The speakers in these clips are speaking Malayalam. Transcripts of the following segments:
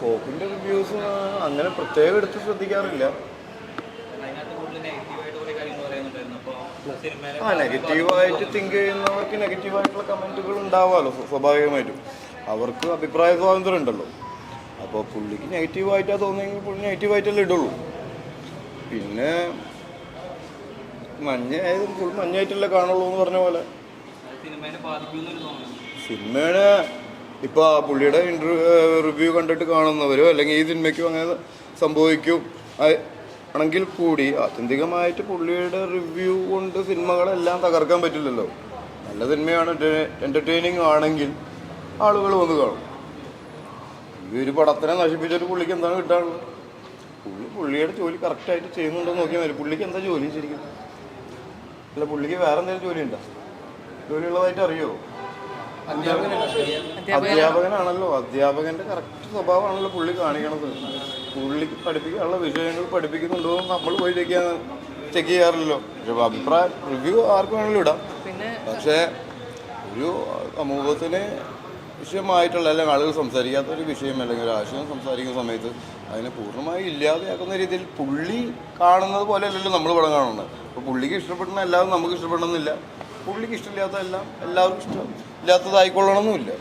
കോപ്പിന്റെ റിവ്യൂസ് അങ്ങനെ പ്രത്യേകം എടുത്ത് ശ്രദ്ധിക്കാറില്ല. ആ നെഗറ്റീവായിട്ട് തിങ്ക് ചെയ്യുന്നവർക്ക് നെഗറ്റീവായിട്ടുള്ള കമന്റുകൾ ഉണ്ടാവാമല്ലോ സ്വ- സ്വാഭാവികമായിട്ടും. അവർക്ക് അഭിപ്രായ സ്വാതന്ത്ര്യം ഉണ്ടല്ലോ. അപ്പോൾ പുള്ളിക്ക് നെഗറ്റീവായിട്ടാണ് തോന്നിയെങ്കിൽ പുള്ളി നെഗറ്റീവായിട്ടല്ലേ ഇടുള്ളൂ. പിന്നെ മഞ്ഞ ആയതും ഫുൾ മഞ്ഞായിട്ടല്ലേ കാണുള്ളൂ എന്ന് പറഞ്ഞ പോലെ. സിനിമയുടെ ആ പുള്ളിയുടെ റിവ്യൂ കണ്ടിട്ട് കാണുന്നവരോ അല്ലെങ്കിൽ ഈ സിനിമയ്ക്കും അങ്ങനെ സംഭവിക്കും. ആണെങ്കിൽ കൂടി ആത്യന്തികമായിട്ട് പുള്ളിയുടെ റിവ്യൂ കൊണ്ട് സിനിമകളെല്ലാം തകർക്കാൻ പറ്റില്ലല്ലോ. നല്ല സിനിമയാണ് എന്റർടൈനിങ് ആണെങ്കിൽ ആളുകൾ വന്ന് കാണും. ഈ ഒരു പടത്തിനെ നശിപ്പിച്ചിട്ട് പുള്ളിക്ക് എന്താണ് കിട്ടാനുള്ളത്? പുള്ളി പുള്ളിയുടെ ജോലി കറക്റ്റായിട്ട് ചെയ്യുന്നുണ്ടോ നോക്കിയാൽ മതി. പുള്ളിക്ക് എന്താ ജോലി ശരിക്കും? അല്ല പുള്ളിക്ക് വേറെ എന്തെങ്കിലും ജോലി ഉണ്ടോ? ജോലിയുള്ളതായിട്ട് അറിയോ? അധ്യാപകനാണല്ലോ. അധ്യാപകന്റെ കറക്റ്റ് സ്വഭാവമാണല്ലോ പുള്ളി കാണിക്കണത്. പുള്ളിക്ക് പഠിപ്പിക്കാനുള്ള വിഷയങ്ങൾ പഠിപ്പിക്കുന്നുണ്ടോ നമ്മൾ പോയി ചെക്ക് ചെയ്യാൻ ചെക്ക് ചെയ്യാറില്ലല്ലോ. പക്ഷെ അഭിപ്രായം റിവ്യൂ ആർക്ക് വേണമെങ്കിലും ഇടാം. പക്ഷേ ഒരു സമൂഹത്തിന് വിഷയമായിട്ടുള്ള അല്ലെങ്കിൽ ആളുകൾ സംസാരിക്കാത്ത ഒരു വിഷയം അല്ലെങ്കിൽ ഒരു ആശയം സംസാരിക്കുന്ന സമയത്ത് അതിനെ പൂർണമായി ഇല്ലാതെയാക്കുന്ന രീതിയിൽ പുള്ളി കാണുന്നത് പോലെ അല്ലല്ലോ നമ്മൾ പടം കാണുന്നത്. അപ്പോൾ പുള്ളിക്ക് ഇഷ്ടപ്പെടുന്ന എല്ലാതും നമുക്ക് ഇഷ്ടപ്പെടണമെന്നില്ല പുള്ളിക്ക് ഇഷ്ടമില്ലാത്തതെല്ലാം എല്ലാവർക്കും ഇഷ്ടം. ഇല്ലാത്തതായിക്കൊള്ളണമെന്നില്ല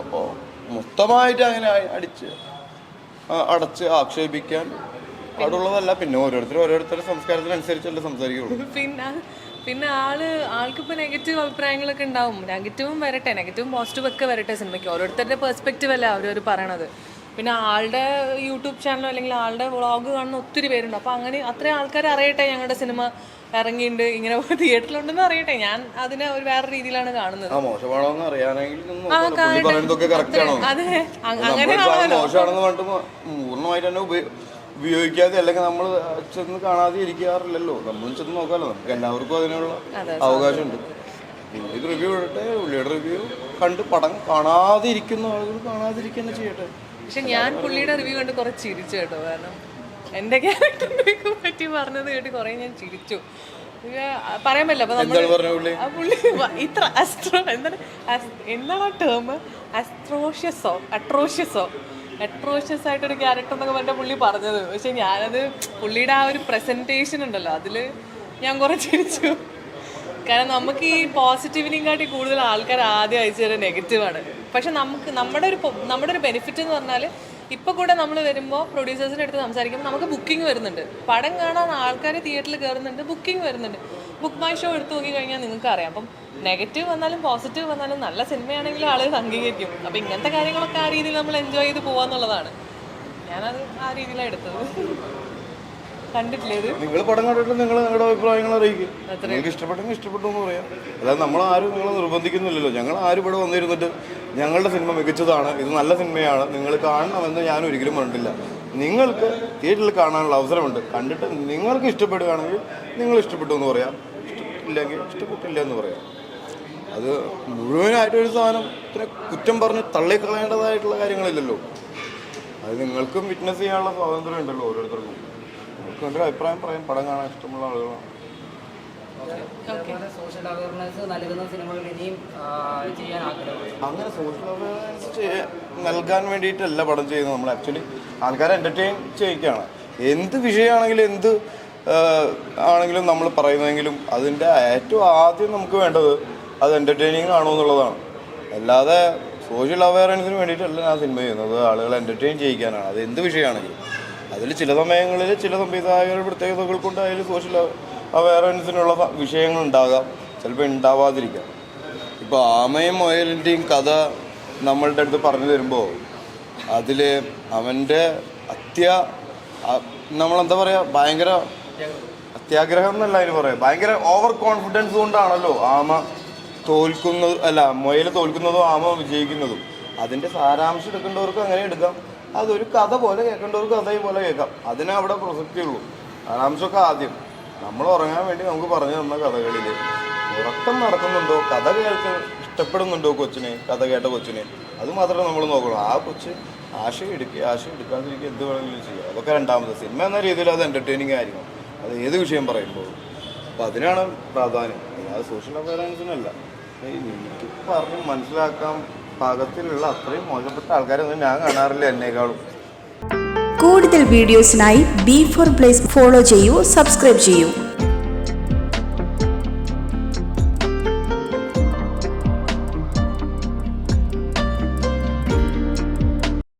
അപ്പോൾ മൊത്തമായിട്ട് അങ്ങനെ അടിച്ച് അടച്ച് ആക്ഷേപിക്കാൻ അവിടെയുള്ളതല്ല പിന്നെ ഓരോരുത്തരും ഓരോരുത്തരുടെ സംസ്കാരത്തിനനുസരിച്ചല്ലേ സംസാരിക്കുള്ളൂ. പിന്നെ പിന്നെ ആൾ ആൾക്ക് ഇപ്പൊ നെഗറ്റീവ് അഭിപ്രായങ്ങളൊക്കെ ഉണ്ടാവും. നെഗറ്റീവും വരട്ടെ. നെഗറ്റീവും പോസിറ്റീവ് ഒക്കെ വരട്ടെ സിനിമയ്ക്ക്. ഓരോരുത്തരുടെ പെർസ്പെക്റ്റീവ് അല്ല അവരവർ പറയണത്. പിന്നെ ആളുടെ യൂട്യൂബ് ചാനലോ അല്ലെങ്കിൽ ആളുടെ വ്ളോഗ് കാണുന്ന ഒത്തിരി പേരുണ്ട്. അപ്പോൾ അങ്ങനെ അത്രയും ആൾക്കാർ അറിയട്ടെ ഞങ്ങളുടെ സിനിമ ഇറങ്ങിയിട്ടുണ്ട് ഇങ്ങനെ തിയേറ്ററിലുണ്ടെന്ന് അറിയട്ടെ. ഞാൻ അതിനെ ഒരു വേറെ രീതിയിലാണ് കാണുന്നത്. അതെ. അങ്ങനെ ഉപയോഗിക്കാതെ അല്ലെങ്കിൽ നമ്മൾ ചെന്ന് കാണാതെ ഇരിക്കാറില്ലല്ലോ. നമ്മൾ ചെന്ന് നോക്കാമല്ലോ നമുക്ക് എല്ലാവർക്കും അതിനുള്ള അവകാശമുണ്ട്. റിവ്യൂ ഇടട്ടെ. പുള്ളിയുടെ റിവ്യൂ കണ്ട് പടം കാണാതെ ഇരിക്കുന്ന ആളുകൾ കാണാതിരിക്കുക തന്നെ ചെയ്യട്ടെ. പക്ഷെ ഞാൻ പുള്ളിയുടെ റിവ്യൂ കണ്ട് കുറെ ചിരിച്ചു കേട്ടോ. കാരണം എന്റെ ക്യാരക്ടറിനെ പറ്റി പറഞ്ഞത് കേട്ട് കുറെ ഞാൻ ചിരിച്ചു. പറയാമല്ലോ പറയാൻ പറ്റില്ല. അപ്പൊ നമ്മൾ എന്താണ് പറഞ്ഞ പുള്ളി? ആ പുള്ളി വ- ഇത്ര അസ്ട്രോ എന്താണ്? അസ്- എന്താണ് ആ ടേം അസ്ട്രോഷ്യസോ? അട്രോഷ്യസോ? അട്രോഷ്യസ് ആയിട്ടൊരു ക്യാരക്ടർ എന്നൊക്കെ പറഞ്ഞ പുള്ളി പറഞ്ഞത്. പക്ഷെ ഞാനത് പുള്ളിയുടെ ആ ഒരു പ്രസന്റേഷൻ ഉണ്ടല്ലോ അതിൽ ഞാൻ കുറെ ചിരിച്ചു. കാരണം നമുക്ക് ഈ പോസിറ്റീവിനെയും കാട്ടി കൂടുതൽ ആൾക്കാർ ആദ്യം അയച്ചു തരുന്നത് നെഗറ്റീവാണ് പക്ഷെ നമുക്ക് നമ്മുടെ ഒരു നമ്മുടെ ഒരു ബെനിഫിറ്റ് എന്ന് പറഞ്ഞാൽ ഇപ്പൊ കൂടെ നമ്മൾ വരുമ്പോൾ പ്രൊഡ്യൂസേഴ്സിന്റെ അടുത്ത് സംസാരിക്കുമ്പോൾ നമുക്ക് ബുക്കിംഗ് വരുന്നുണ്ട്. പടം കാണാൻ ആൾക്കാർ തിയേറ്ററിൽ കയറുന്നുണ്ട് ബുക്കിംഗ് വരുന്നുണ്ട്. ബുക്ക് മൈ ഷോ എടുത്ത് നോക്കി കഴിഞ്ഞാൽ നിങ്ങൾക്ക് അറിയാം. അപ്പം നെഗറ്റീവ് വന്നാലും പോസിറ്റീവ് വന്നാലും നല്ല സിനിമയാണെങ്കിൽ ആളുകൾ അംഗീകരിക്കും. അപ്പം ഇങ്ങനത്തെ കാര്യങ്ങളൊക്കെ ആ രീതിയിൽ നമ്മൾ എൻജോയ് ചെയ്ത് പോവാന്നുള്ളതാണ്. ഞാനത് ആ രീതിയിലാണ് എടുത്തത്. കണ്ടിട്ടില്ലേ നിങ്ങൾ പടം കണ്ടിട്ട് നിങ്ങൾ നിങ്ങളുടെ അഭിപ്രായങ്ങൾ അറിയിക്കും. നിങ്ങൾക്ക് ഇഷ്ടപ്പെട്ടെങ്കിൽ ഇഷ്ടപ്പെട്ടു എന്ന് പറയാം. അതായത് നമ്മൾ ആരും നിങ്ങളെ നിർബന്ധിക്കുന്നില്ലല്ലോ. ഞങ്ങൾ ആരും ഇവിടെ വന്നിരുന്നിട്ട് ഞങ്ങളുടെ സിനിമ മികച്ചതാണ് ഇത് നല്ല സിനിമയാണ് നിങ്ങൾ കാണണമെന്ന് ഞാൻ ഒരിക്കലും പറഞ്ഞിട്ടില്ല. നിങ്ങൾക്ക് തിയേറ്ററിൽ കാണാനുള്ള അവസരമുണ്ട്. കണ്ടിട്ട് നിങ്ങൾക്ക് ഇഷ്ടപ്പെടുകയാണെങ്കിൽ നിങ്ങൾ ഇഷ്ടപ്പെട്ടു എന്ന് പറയാം. ഇഷ്ടപ്പെട്ടില്ലെങ്കിൽ ഇഷ്ടപ്പെട്ടില്ല എന്ന് പറയാം. അത് മുഴുവനായിട്ടൊരു ഇത്ര കുറ്റം പറഞ്ഞ് തള്ളിക്കളയേണ്ടതായിട്ടുള്ള കാര്യങ്ങളില്ലല്ലോ. അത് നിങ്ങൾക്കും വിറ്റ്നസ് ചെയ്യാനുള്ള സ്വാതന്ത്ര്യം ഉണ്ടല്ലോ ഓരോരുത്തർക്കും. എന്റെ അഭിപ്രായം പറയാൻ? പടം കാണാൻ ഇഷ്ടമുള്ള ആളുകളാണ് സോഷ്യൽ അവയർനെസ് നൽകുന്ന സിനിമകൾ ഇനിയും ചെയ്യാൻ അങ്ങനെ സോഷ്യൽ അവയർനെസ് നൽകാൻ വേണ്ടിയിട്ടല്ല പടം ചെയ്യുന്നത് നമ്മൾ ആക്ച്വലി ആൾക്കാരെ എന്റർടൈൻ ചെയ്യിക്കുകയാണ് എന്ത് വിഷയമാണെങ്കിലും എന്ത് ആണെങ്കിലും നമ്മൾ പറയുന്നതെങ്കിലും അതിന്റെ ഏറ്റവും ആദ്യം നമുക്ക് വേണ്ടത് അത് എന്റർടൈനിങ് ആണോ എന്നുള്ളതാണ്. അല്ലാതെ സോഷ്യൽ അവയർനെസ്സിന് വേണ്ടിയിട്ടല്ല ഞാൻ സിനിമ ചെയ്യുന്നത്. ആളുകളെ എന്റർടൈൻ ചെയ്യിക്കാനാണ്. അത് എന്ത് വിഷയമാണെങ്കിലും. അതിൽ ചില സമയങ്ങളിൽ ചില സംവിധായകരുടെ പ്രത്യേകതകൾ സോഷ്യൽ അവയർനെസ്സിനുള്ള വിഷയങ്ങൾ ഉണ്ടാകാം ചിലപ്പോൾ ഉണ്ടാവാതിരിക്കാം. ഇപ്പോൾ ആമയും മുയലിന്റെയും കഥ നമ്മളുടെ അടുത്ത് പറഞ്ഞു തരുമ്പോൾ അതിൽ അവന്റെ അത്യ നമ്മളെന്താ പറയുക ഭയങ്കര അത്യാഗ്രഹം എന്നല്ല അതിന് പറയാം ഭയങ്കര ഓവർ കോൺഫിഡൻസ് കൊണ്ടാണല്ലോ ആമ തോൽക്കുന്നത് അല്ല മൊയൽ തോൽക്കുന്നതും ആമ വിജയിക്കുന്നതും. അതിന്റെ സാരാംശം എടുക്കേണ്ടവർക്ക് അങ്ങനെ എടുക്കാം. അതൊരു കഥ പോലെ കേൾക്കേണ്ട ഒരു കഥ പോലെ കേൾക്കാം. അതിനെ അവിടെ പ്രസക്തിയുള്ളൂ ആരാംശമൊക്കെ ആദ്യം. നമ്മൾ ഉറങ്ങാൻ വേണ്ടി നമുക്ക് പറഞ്ഞു തന്ന കഥകളിൽ ഉറക്കം നടക്കുന്നുണ്ടോ? കഥ കേൾക്ക് ഇഷ്ടപ്പെടുന്നുണ്ടോ കൊച്ചിനെ? കഥ കേട്ട കൊച്ചിനെ? അത് മാത്രമേ നമ്മൾ നോക്കണം ആ കൊച്ച് ആശയം എടുക്കുക ആശയം എടുക്കാതിരിക്കുക എന്ത് വേണമെങ്കിലും ചെയ്യുക അതൊക്കെ രണ്ടാമത് സിനിമ എന്ന രീതിയിൽ അത് എന്റർടൈനിങ് ആയിരിക്കും. അത് ഏത് വിഷയം പറയുമ്പോൾ. അപ്പോൾ അതിനാണ് പ്രാധാന്യം. അത് സോഷ്യൽ അവയർനെസ്സിനല്ല ഏയ് എനിക്ക് പറഞ്ഞ് മനസ്സിലാക്കാൻ പാകത്തിലുള്ള അത്രയും മോശപ്പെട്ട ആൾക്കാരൊന്നും ഞാൻ കാണാറില്ല എന്നേക്കാളും. കൂടുതൽ വീഡിയോസിനായി ബി ഫോർ പ്ലേസ് ഫോളോ ചെയ്യൂ സബ്സ്ക്രൈബ് ചെയ്യൂ.